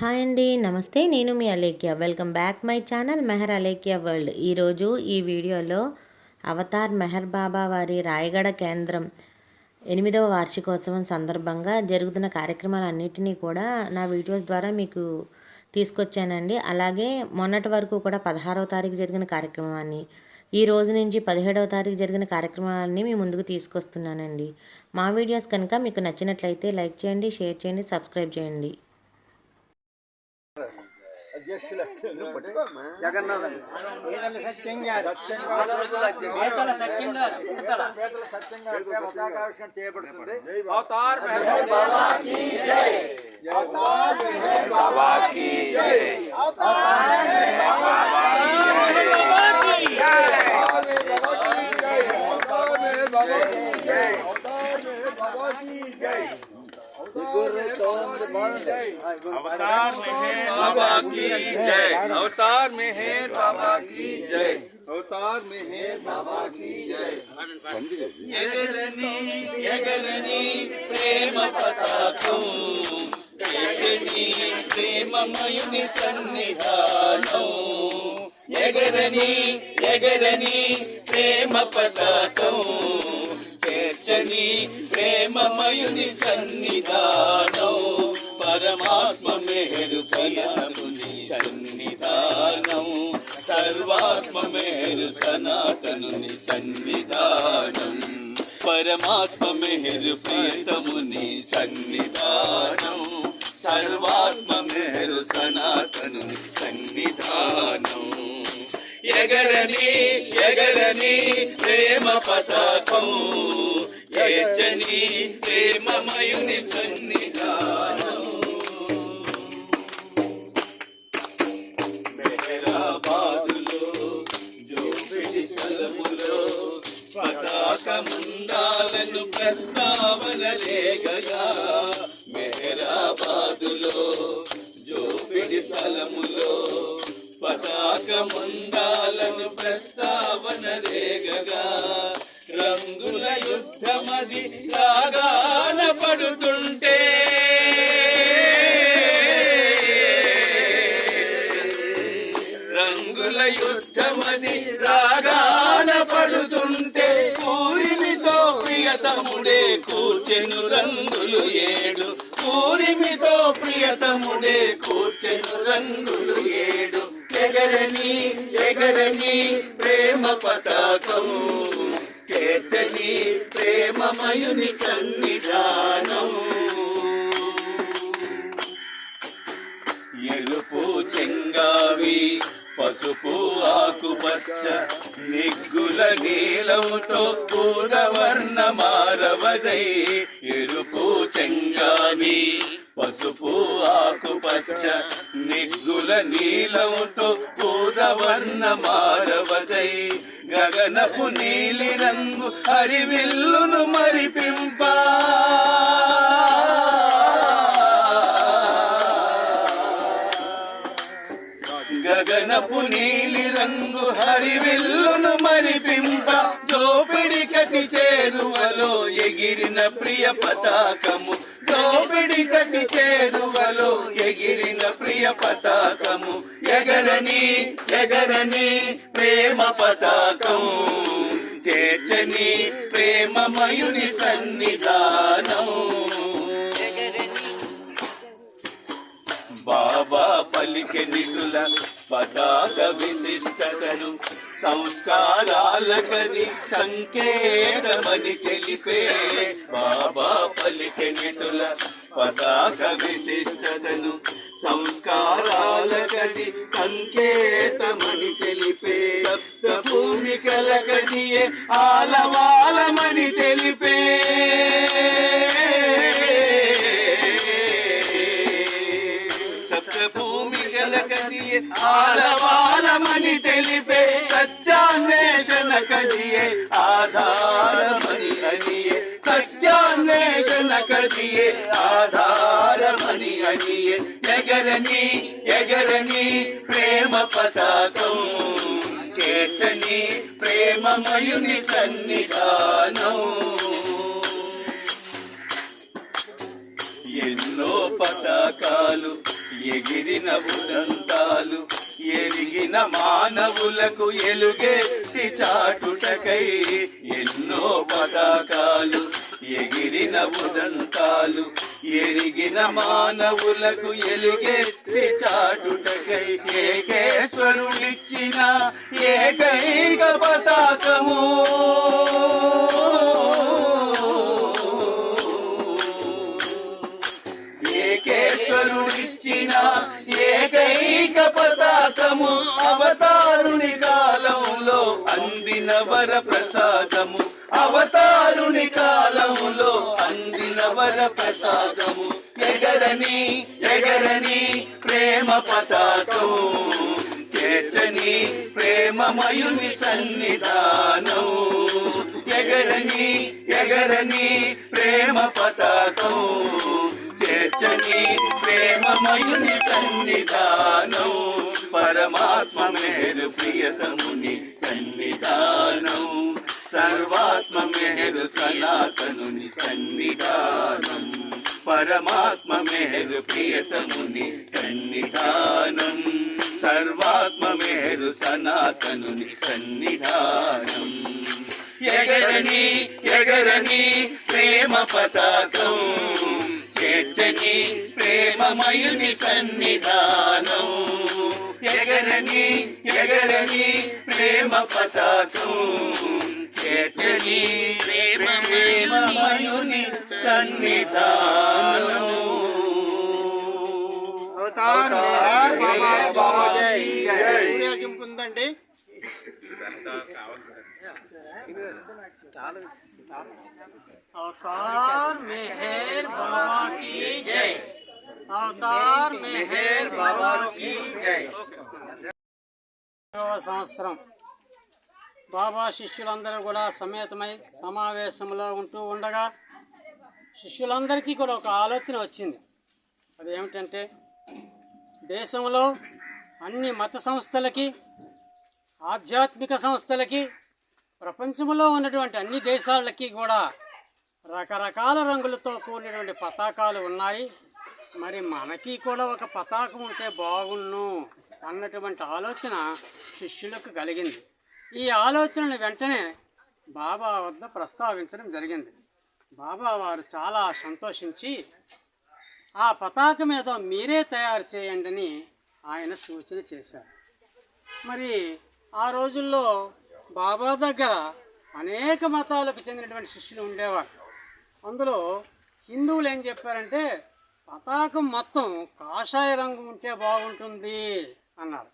Hi అండి నమస్తే. నేను మీ Alekhya. Welcome back my channel Mehar Alekhya world. ఈరోజు ఈ వీడియోలో అవతార్ మెహర్ బాబా వారి రాయగడ కేంద్రం ఎనిమిదవ వార్షికోత్సవం సందర్భంగా జరుగుతున్న కార్యక్రమాలన్నింటినీ కూడా నా వీడియోస్ ద్వారా మీకు తీసుకొచ్చానండి. అలాగే మొన్నటి వరకు కూడా పదహారవ తారీఖు జరిగిన కార్యక్రమాన్ని ఈ రోజు నుంచి పదిహేడవ తారీఖు జరిగిన కార్యక్రమాలన్నీ మీ ముందుకు తీసుకొస్తున్నానండి. మా వీడియోస్ కనుక మీకు నచ్చినట్లయితే లైక్ చేయండి షేర్ చేయండి సబ్స్క్రైబ్ చేయండి. సత్యంగా చేయబడుతుంది అవతార్ మెహర్ की जय अवतार मेहर बाबा की जय अवतार मेहर बाबा की जय ఎగరని ఎగరని ప్రేమ పతాకం ఎగరని ప్రేమమయుని సన్నిధానం ఎగరని ఎగరని ప్రేమ పతాకం చేర్చని ప్రేమమయుని సన్నిధానం పరమాత్మ మేరు ప్రియతముని సన్నిధానం సర్వాత్మేరు సనాతనుని సన్నిధానం. పరమాత్మేరు ప్రియతముని సన్నిధానం సర్వాత్మేరు సనాతనుని సన్నిధానం. ఎగరని ఎగరని ప్రేమ పతాకం చేర్చని ప్రేమమయుని సన్నిధానం. పతాకముండాలను ప్రస్తావన లేఖగా మేరాబాదులో జోపిడి స్థలములో పతాకముండాలను ప్రస్తావన రంగులు ఏడు. ఎగరని ఎగరని ప్రేమ పతాకం. చేతని ప్రేమమయుని సన్నిధానం. ఎరుపు చెంగావి పసుపు ఆకుపచ్చ నిగ్గుల నీలంతో పూరవర్ణ మారవదై. ఎరుపు చెంగావి పసుపు ఆకుపచ్చ నిగ్గుల నీలముతో పూరవర్ణ మారవదై గగనపు నీలి రంగు హరివిల్లును మరిపింపా. గగనపు నీలి రంగు హరివిల్లును మరిపింప. దోపిడి కతి చేరువలో ఎగిరిన ప్రియ పతాకము. దోపిడి కతి చేరువలో ఎగిరిన ప్రియ పతాకము. ఎగరని ఎగరని ప్రేమ పతాకం. చేర్చని ప్రేమమయుని సన్నిధానం. బాబా పలికె నిలుల పతాక విశిష్టతను సంస్కారాలకని సంకేతమని తెలిపే బాబా పలికెనిటుల పతాక విశిష్టతను సంస్కారాలకని సంకేతమని తెలిపే సప్త భూమికలకదియే ఆలవాలమని తెలిపే సప్తభూమి గలకదియే ఆలవాలమని తెలిపే సత్యాన్వేషణ కదియే ఆధారమని అనియే సత్యాన్వేషణ కదియే ఆధారమని అనియే. ఎగరని ఎగరని ప్రేమ పతాకం చేర్చని ప్రేమమయుని సన్నిధానం. ఎన్నో పతాకాలు ఎగిరిన ఉదంతాలు ఎరిగిన మానవులకు ఎలుగెత్తి చాటుటకై ఎన్నో పతాకాలు. ఎగిరిన ఉదంతాలు ఎరిగిన మానవులకు ఎలుగెత్తి చాటుటకై ఏకేశ్వరుడిచ్చిన ఏకైక పతాకము. ఏకేశ్వరుడిచ్చిన ఏకైక పతాకము అవతారుని కాలంలో అందిన వర ప్రసాదము అవతారుని కాలంలో అందిన వర ప్రసాదము ఎగరని ఎగరని ప్రేమ పతాకం చేర్చని ప్రేమమయుని సన్నిధానం ఎగరని ఎగరని ప్రేమ పతాకం వెచ్చని ప్రేమమయుని సన్నిధానం. పరమాత్మ మేరు ప్రియతముని సన్నిధానం. సర్వాత్మ మేరు సనాతనుని సన్నిధానం. పరమాత్మ మేరు ప్రియతముని సన్నిధానం. సర్వాత్మ మేరు సనాతనుని సన్నిధానం. ఎగరని ఎగరని ప్రేమ పతాకం. చేర్చని ప్రేమమయుని సన్నిధానం. ఎగరని ఎగరని ప్రేమ పతాకం. చేర్చని ప్రేమమయుని సన్నిధానం. అవతార్ మెహర్ బాబా జై ఊరేగింపు ఉందండి अवतार मेहर बाबा की जय अवतार मेहर बाबा की जय రెండవ సంవత్సరం బాబా శిష్యులందరూ కూడా సమేతమై సమావేశంలో ఉంటూ ఉండగా శిష్యులందరికీ కూడా ఒక ఆలోచన వచ్చింది అది ఏమిటంటే దేశంలో అన్ని మత సంస్థలకి ఆధ్యాత్మిక సంస్థలకి ప్రపంచంలో ఉన్నటువంటి అన్ని దేశాలకి కూడా రకరకాల రంగులతో కూడినటువంటి పతాకాలు ఉన్నాయి. మరి మనకి కూడా ఒక పతాకం ఉంటే బాగున్ను అన్నటువంటి ఆలోచన శిష్యులకు కలిగింది. ఈ ఆలోచనను వెంటనే బాబా వద్ద ప్రస్తావించడం జరిగింది. బాబా వారు చాలా సంతోషించి ఆ పతాకం ఏదో మీరే తయారు చేయండి అని ఆయన సూచన చేశారు. మరి ఆ రోజుల్లో బాబా దగ్గర అనేక మతాలకు చెందినటువంటి శిష్యులు ఉండేవారు. అందులో హిందువులు ఏం చెప్పారంటే పతాకం మొత్తం కాషాయ రంగు ఉంటే బాగుంటుంది అన్నారు.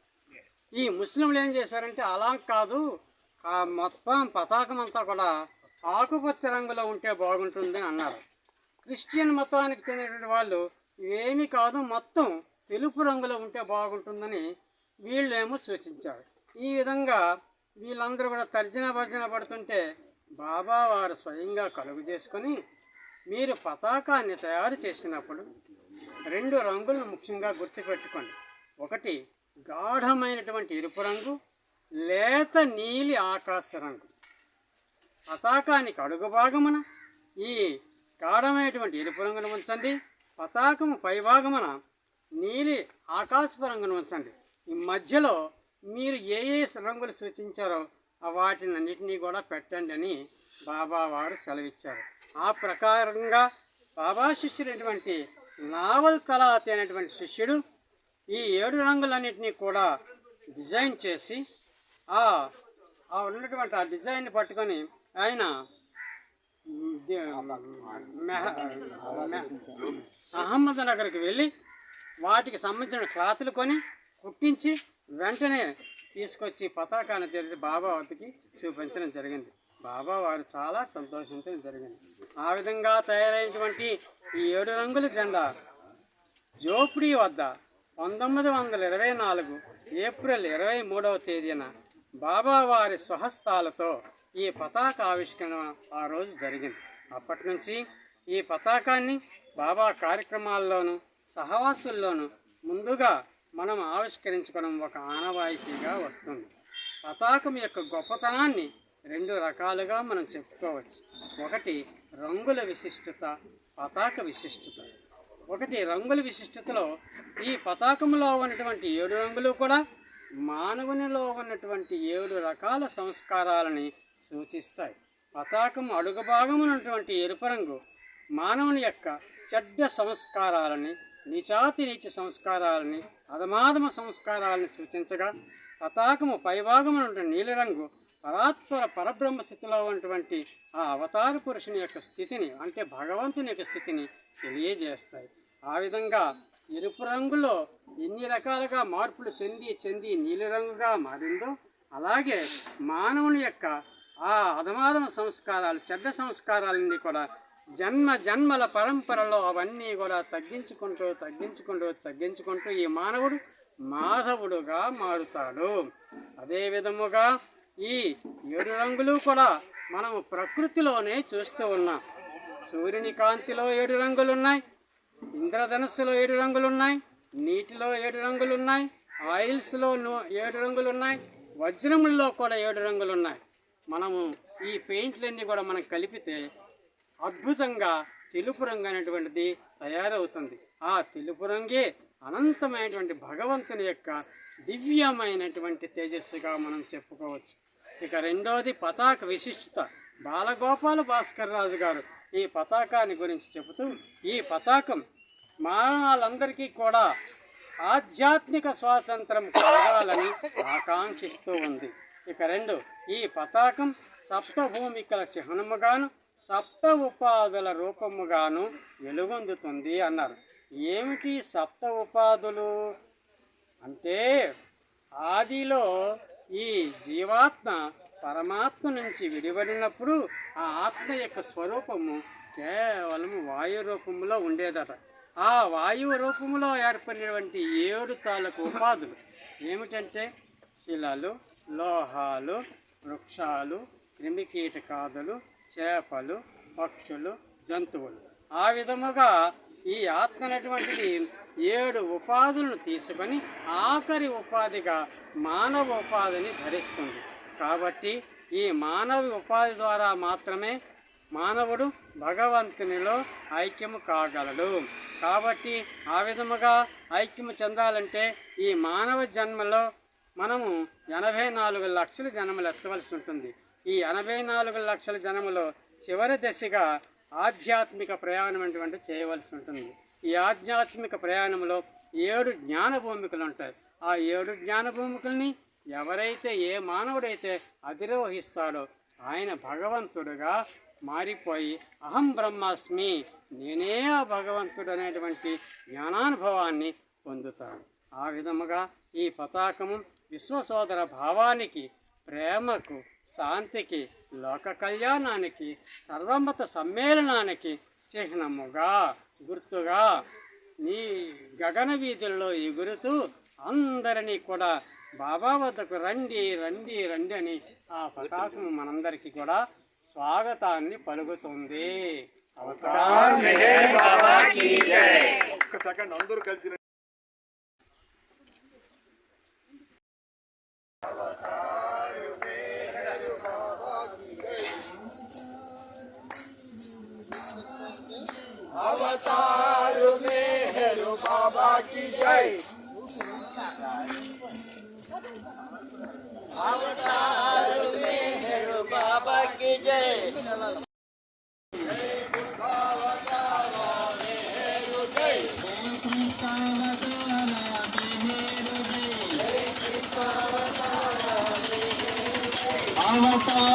ఈ ముస్లింలు ఏం చేశారంటే అలా కాదు ఆ మొత్తం పతాకం అంతా కూడా ఆకుపచ్చ రంగులో ఉంటే బాగుంటుంది అని అన్నారు. క్రిస్టియన్ మతానికి చెందినటువంటి వాళ్ళు ఏమీ కాదు మొత్తం తెలుపు రంగులో ఉంటే బాగుంటుందని వీళ్ళేమో సూచించారు. ఈ విధంగా వీళ్ళందరూ కూడా తర్జన భర్జన పడుతుంటే బాబా వారు స్వయంగా కలుగు చేసుకొని మీరు పతాకాన్ని తయారు చేసినప్పుడు రెండు రంగులను ముఖ్యంగా గుర్తుపెట్టుకోండి. ఒకటి గాఢమైనటువంటి ఎరుపు రంగు లేత నీలి ఆకాశ రంగు. పతాకానికి అడుగు భాగమున ఈ గాఢమైనటువంటి ఎరుపు రంగును ఉంచండి. పతాకము పైభాగమున నీలి ఆకాశపు రంగును ఉంచండి. ఈ మధ్యలో మీరు ఏ ఏ రంగులు సూచించారో ఆ వాటిని కూడా పెట్టండి అని బాబా వారు సెలవిచ్చారు. ఆ ప్రకారంగా బాబా శిష్యుడైనటువంటి నావల్ తలాతి అనేటువంటి శిష్యుడు ఈ ఏడు రంగులన్నింటినీ కూడా డిజైన్ చేసి ఆ ఆ ఉన్నటువంటి ఆ డిజైన్ పట్టుకొని ఆయన మెహ- అహ్మద్ నగర్కి వెళ్ళి వాటికి సంబంధించిన క్లాతులు కొని కుట్టించి వెంటనే తీసుకొచ్చి పతాకాన్ని తెరిచి బాబా వద్దకి చూపించడం జరిగింది. బాబా వారు చాలా సంతోషించడం జరిగింది. ఆ విధంగా తయారైనటువంటి ఈ ఏడు రంగుల జెండా జోపిడి వద్ద పంతొమ్మిది వందల ఇరవై నాలుగు ఏప్రిల్ ఇరవై మూడవ తేదీన బాబా వారి స్వహస్తాలతో ఈ పతాక ఆవిష్కరణ ఆ రోజు జరిగింది. అప్పటి నుంచి ఈ పతాకాన్ని బాబా కార్యక్రమాల్లోనూ సహవాసుల్లోనూ ముందుగా మనం ఆవిష్కరించుకోవడం ఒక ఆనవాయితీగా వస్తుంది. పతాకం యొక్క గొప్పతనాన్ని రెండు రకాలుగా మనం చెప్పుకోవచ్చు. ఒకటి రంగుల విశిష్టత పతాక విశిష్టత. ఒకటి రంగుల విశిష్టతలో ఈ పతాకంలో ఉన్నటువంటి ఏడు రంగులు కూడా మానవునిలో ఉన్నటువంటి ఏడు రకాల సంస్కారాలని సూచిస్తాయి. పతాకం అడుగు భాగం ఉన్నటువంటి ఎరుపు రంగు మానవుని యొక్క చెడ్డ సంస్కారాలని నీచాతి నీచ సంస్కారాలని అధమాధమ సంస్కారాలని సూచించగా పతాకము పైభాగమున నీలిరంగు పరాత్పర పరబ్రహ్మ స్థితిలో ఉన్నటువంటి ఆ అవతార పురుషుని యొక్క స్థితిని అంటే భగవంతుని యొక్క స్థితిని తెలియజేస్తాయి. ఆ విధంగా ఎరుపు రంగులో ఎన్ని రకాలుగా మార్పులు చెంది చెంది నీలిరంగుగా మారిందో అలాగే మానవుని యొక్క ఆ అధమాధమ సంస్కారాలు చెడ్డ సంస్కారాలన్నీ కూడా జన్మ జన్మల పరంపరలో అవన్నీ కూడా తగ్గించుకుంటూ తగ్గించుకుంటూ తగ్గించుకుంటూ ఈ మానవుడు మాధవుడుగా మారుతాడు. అదే విధముగా ఈ ఏడు రంగులు కూడా మనము ప్రకృతిలోనే చూస్తూ ఉన్నాం. సూర్యుని కాంతిలో ఏడు రంగులు ఉన్నాయి ఇంద్రధనస్సులో ఏడు రంగులు ఉన్నాయి నీటిలో ఏడు రంగులు ఉన్నాయి ఆయిల్స్లో ఏడు రంగులు ఉన్నాయి వజ్రముల్లో కూడా ఏడు రంగులు ఉన్నాయి మనము ఈ పెయింట్లన్నీ కూడా మనం కలిపితే అద్భుతంగా తెలుపు రంగు అనేటువంటిది తయారవుతుంది. ఆ తెలుపు రంగే అనంతమైనటువంటి భగవంతుని యొక్క దివ్యమైనటువంటి తేజస్సుగా మనం చెప్పుకోవచ్చు. ఇక రెండవది పతాక విశిష్టత. బాలగోపాల భాస్కర్ రాజు గారు ఈ పతాకాన్ని గురించి చెబుతూ ఈ పతాకం మానవాళ్ళందరికీ కూడా ఆధ్యాత్మిక స్వాతంత్రం కలగాలని ఆకాంక్షిస్తూ ఉంది. ఇక రెండు ఈ పతాకం సప్తభూమికల చిహ్నముగాను సప్త ఉపాధుల రూపముగాను వెలుగొందుతుంది అన్నారు. ఏమిటి సప్త ఉపాధులు అంటే ఆదిలో ఈ జీవాత్మ పరమాత్మ నుంచి విడిపడినప్పుడు ఆ ఆత్మ యొక్క స్వరూపము కేవలం వాయు రూపంలో ఉండేదట. ఆ వాయువు రూపంలో ఏర్పడినటువంటి ఏడు తాలూకు ఉపాధులు ఏమిటంటే శిలలు లోహాలు వృక్షాలు క్రిమికీటకాదులు చేపలు పక్షులు జంతువులు. ఆ విధముగా ఈ ఆత్మ అనేటువంటిది ఏడు ఉపాధులను తీసుకొని ఆఖరి ఉపాధిగా మానవ ఉపాధిని ధరిస్తుంది. కాబట్టి ఈ మానవ ఉపాధి ద్వారా మాత్రమే మానవుడు భగవంతునిలో ఐక్యము కాగలడు. కాబట్టి ఆ విధముగా ఐక్యము చెందాలంటే ఈ మానవ జన్మలో మనము ఎనభై నాలుగు లక్షల జన్మలు ఎత్తవలసి ఉంటుంది. ఈ ఎనభై నాలుగు లక్షల జనములో చివరి దశగా ఆధ్యాత్మిక ప్రయాణం అటువంటి చేయవలసి ఉంటుంది. ఈ ఆధ్యాత్మిక ప్రయాణంలో ఏడు జ్ఞాన భూమికలు ఉంటాయి. ఆ ఏడు జ్ఞాన భూమికల్ని ఎవరైతే ఏ మానవుడైతే అధిరోహిస్తాడో ఆయన భగవంతుడుగా మారిపోయి అహం బ్రహ్మాస్మి నేనే ఆ భగవంతుడు అనేటువంటి జ్ఞానానుభవాన్ని పొందుతాడు. ఆ విధముగా ఈ పతాకము విశ్వసోదర భావానికి ప్రేమకు శాంతికి లోక కళ్యాణానికి సర్వమత సమ్మేళనానికి చిహ్నముగా గుర్తుగా నీ గగన వీధుల్లో ఎగురుతూ అందరినీ కూడా బాబా వద్దకు రండి రండి రండి అని ఆ పతాకం మనందరికీ కూడా స్వాగతాన్ని పలుకుతుంది. ఒక్క సెకండ్ అందరూ కలిసి Oh.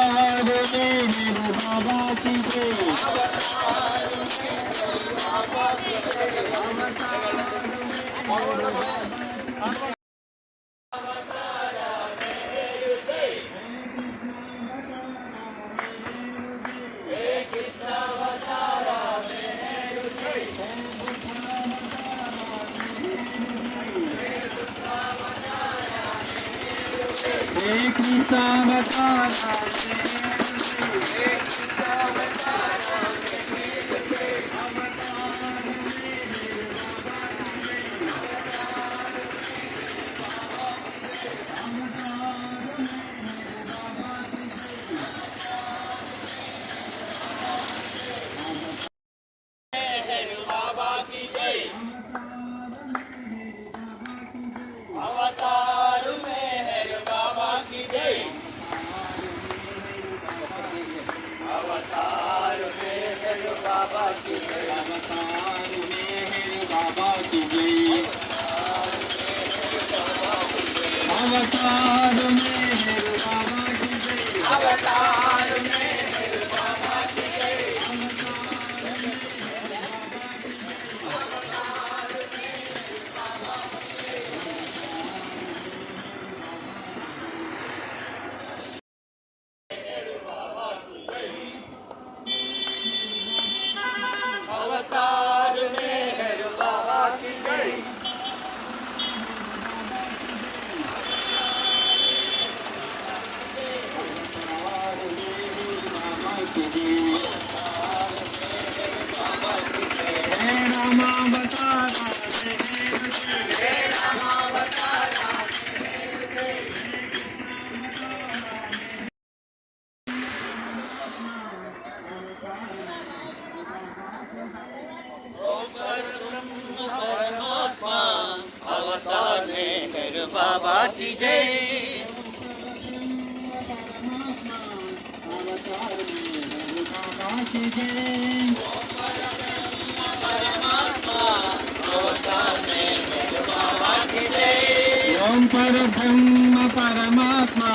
ओम पर ब्रह्म परमात्मा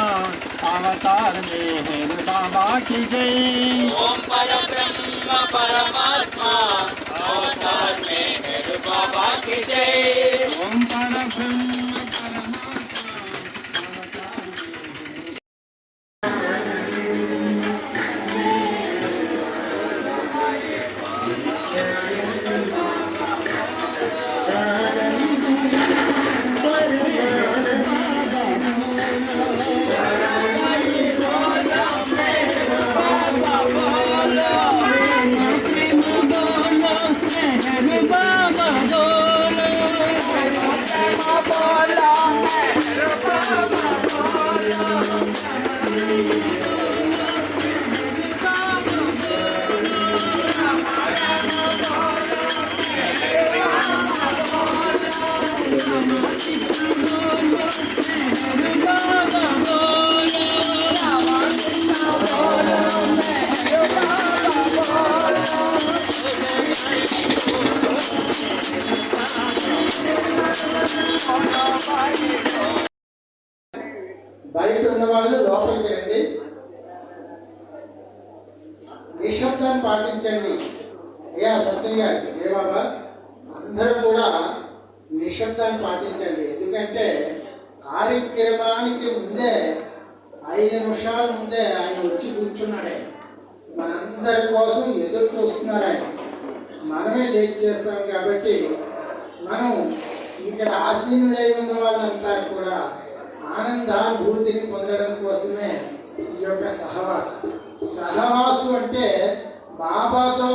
अवतार मेहर बाबा की जय। ओम पर ब्रह्म परमात्मा अवतार में बाबा की जय। ओम पर ब्रह्म నిశ్శబ్దాన్ని పాటించండి. ఎందుకంటే కార్యక్రమానికి ముందే ఐదు నిమిషాల ముందే ఆయన వచ్చి కూర్చున్నాడే. మనందరి కోసం ఎదురు చూస్తున్నారు ఆయన మనమే లేట్ చేస్తాం కాబట్టి మనం ఇక్కడ ఆసీనుడై ఉన్న వాళ్ళంతా కూడా ఆనందానుభూతిని పొందడం కోసమే ఈ యొక్క సహవాసం. సహవాసు అంటే బాబాతో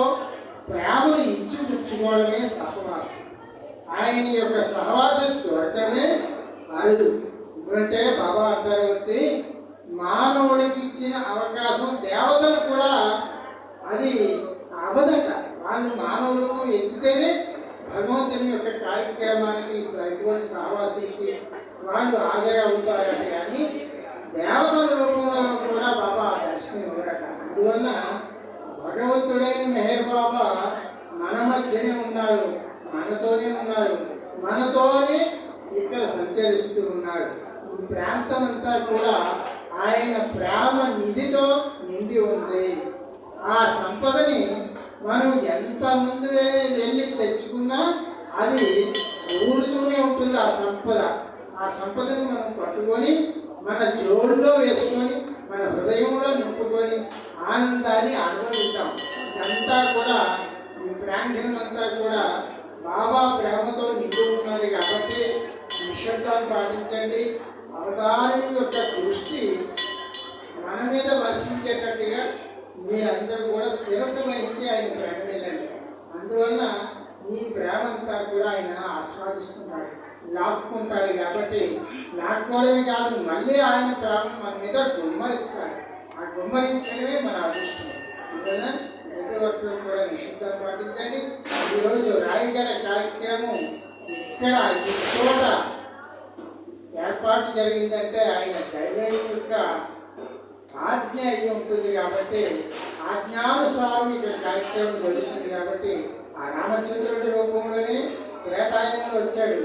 ప్రేమను ఇచ్చిపుచ్చుకోవడమే సహవాసం. ఆయన యొక్క సహవాసం చూడటమే అరుదు. ఎందుకంటే బాబా అంటారు కాబట్టి మానవుడికి ఇచ్చిన అవకాశం దేవతలు కూడా అది అవదట. వాళ్ళు మానవ రూపం ఎత్తితేనే భగవంతుని యొక్క కార్యక్రమానికి ఎటువంటి సహవాసించి వాళ్ళు హాజరవుతారట కానీ దేవతల రూపంలో కూడా బాబా దర్శనం ఇవ్వరట. అందువల్ల భగవంతుడైన మెహర్ బాబా మన మధ్యనే ఉన్నారు. మనతోనే ఉన్నారు. మనతోనే ఇక్కడ సంచరిస్తూ ఉన్నాడు. ఈ ప్రాంతం అంతా కూడా ఆయన ప్రేమ నిధితో నిండి ఉంది. ఆ సంపదని మనం ఎంత ముందు వెళ్ళి తెచ్చుకున్నా అది ఊరుతూనే ఉంటుంది ఆ సంపద. ఆ సంపదని మనం పట్టుకొని మన జోడులో వేసుకొని మన హృదయంలో నింపుకొని ఆనందాన్ని అనుభవిద్దాం. ఇదంతా కూడా ఈ ప్రాంగణం అంతా కూడా బాబా ప్రేమతో నిండి ఉన్నది కాబట్టి నిశ్శబ్దాన్ని పాటించండి. అవతారిని యొక్క దృష్టి మన మీద వర్షించేటట్టుగా మీరందరూ కూడా శిరస్సు వహించి ఆయన ప్రేమ వెళ్ళండి. అందువల్ల మీ ప్రేమ అంతా కూడా ఆయన ఆస్వాదిస్తున్నాడు. లాక్కుంటాడు కాబట్టి లాక్కోవడమే కాదు మళ్ళీ ఆయన ప్రేమ మన మీద గుమ్మరిస్తాడు. ఆ గుమ్మరించడమే మన అదృష్టం. అందువలన ప్రతి కూడా నిషిద్ధం పాటించండి. ఈరోజు రాయగడ కార్యక్రమం ఇక్కడ ఈ చోట ఏర్పాటు జరిగిందంటే ఆయన దైవం యొక్క ఆజ్ఞ అయి ఉంటుంది కాబట్టి ఆజ్ఞానుసారం ఇక్కడ కార్యక్రమం జరుగుతుంది కాబట్టి ఆ రామచంద్రుడి రూపంలోనే త్రేతాయంలో వచ్చాడు.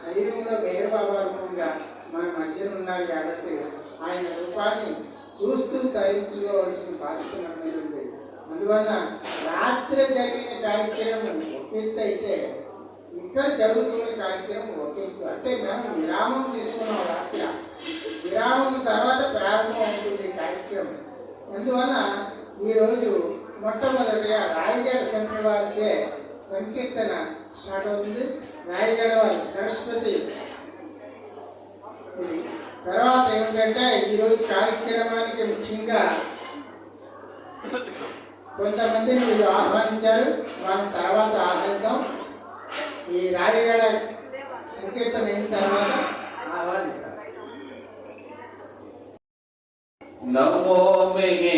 కలియుగంలో మేరు బాబా రూపంగా మన మధ్యన ఉన్నారు కాబట్టి ఆయన రూపాన్ని చూస్తూ తరించుకోవాల్సిన బాధ్యత మన మీద ఉంది అందువలన రాత్రి జరిగిన కార్యక్రమం ఒక ఎత్తు అయితే ఇక్కడ జరుగుతున్న కార్యక్రమం ఒక ఎత్తు. అంటే మేము విరామం తీసుకున్నాం రాత్రి. విరామం తర్వాత ప్రారంభం అవుతుంది కార్యక్రమం. అందువలన ఈరోజు మొట్టమొదటిగా రాయగడ సంఖ్య వారిచే సంకీర్తన స్టార్ట్ అవుతుంది. రాయగడ వారి సరస్వతి తర్వాత ఏమిటంటే ఈరోజు కార్యక్రమానికి ముఖ్యంగా కొంతమందిని వీళ్ళు ఆహ్వానించారు. వాళ్ళని తర్వాత ఆహ్వానిద్దాం ఈ రాయగడ సంకీర్తన అయిన తర్వాత ఆహ్వానిద్దాం నమో మిగిరు